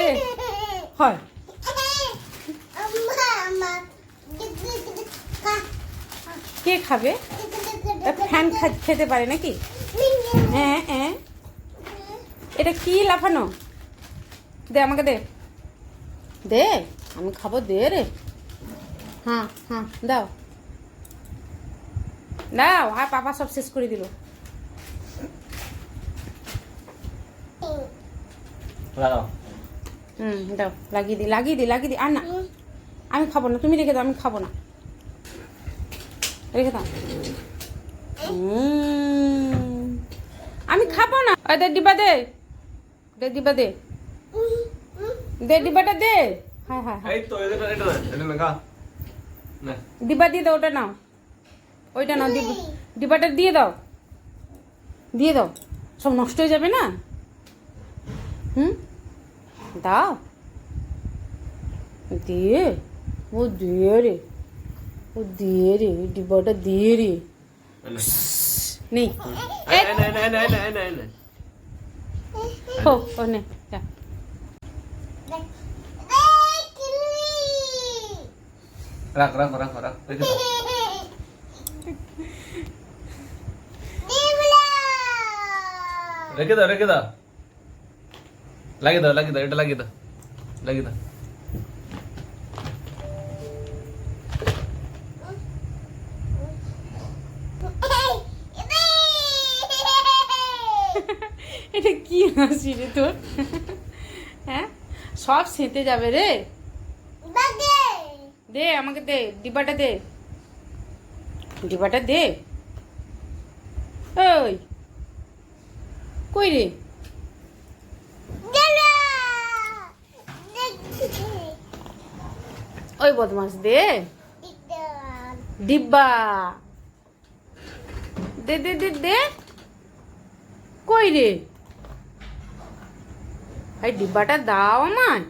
রে হয়। কে খাবে? ফ্যান খেতে পারে নাকি? হ্যাঁ হ্যাঁ এটা কি লাফানো? দে আমাকে দে। দে, আমি খাব, দে রে। হ্যাঁ হ্যাঁ দাও। দাও, আর পাপা সব শেষ করে দিল। লাগাও হুম দাও লাগিয়ে দি লাগিয়ে দি লাগিয়ে দি আর না। আমি খাব না তুমি রেখে দাও আমি খাব না। রেখে দাও। আমি খাব না। ওই দে ডিব্বা দে। দে ডিব্বা দে। দে ডিব্বাটা দে। হ্যাঁ হ্যাঁ ডিব্বা দিয়ে দাও ওটা নাও। ওইটা নাও ডিব্বাটা দিয়ে দাও। দিয়ে দাও। সব নষ্ট হয়ে যাবে না? হুম? দাও দিয়ে ও দিয়ে রে ও দিয়ে রে ওই ডিব্বাটা দিয়ে রে নেই এই না না না না না না হো ও নে যা রাখ রাখ রাখ রাখ রেখে দাও রেখে দাও রেখে দাও লাগিয়ে দাও লাগিয়ে দাও এটা লাগিয়ে দাও লাগিয়ে দাও এটা কি হাসি রে তোর? হ্যাঁ? সব সেঁতে যাবে রে। দে, আমাকে দে, ডিব্বাটা দে। ডিব্বাটা দে। ওই। কই রে? ওই বদমাস দে। ডিব্বা। দে দে দে দে। কই রে? ভাই ডিব্বাটা দাও আমায়।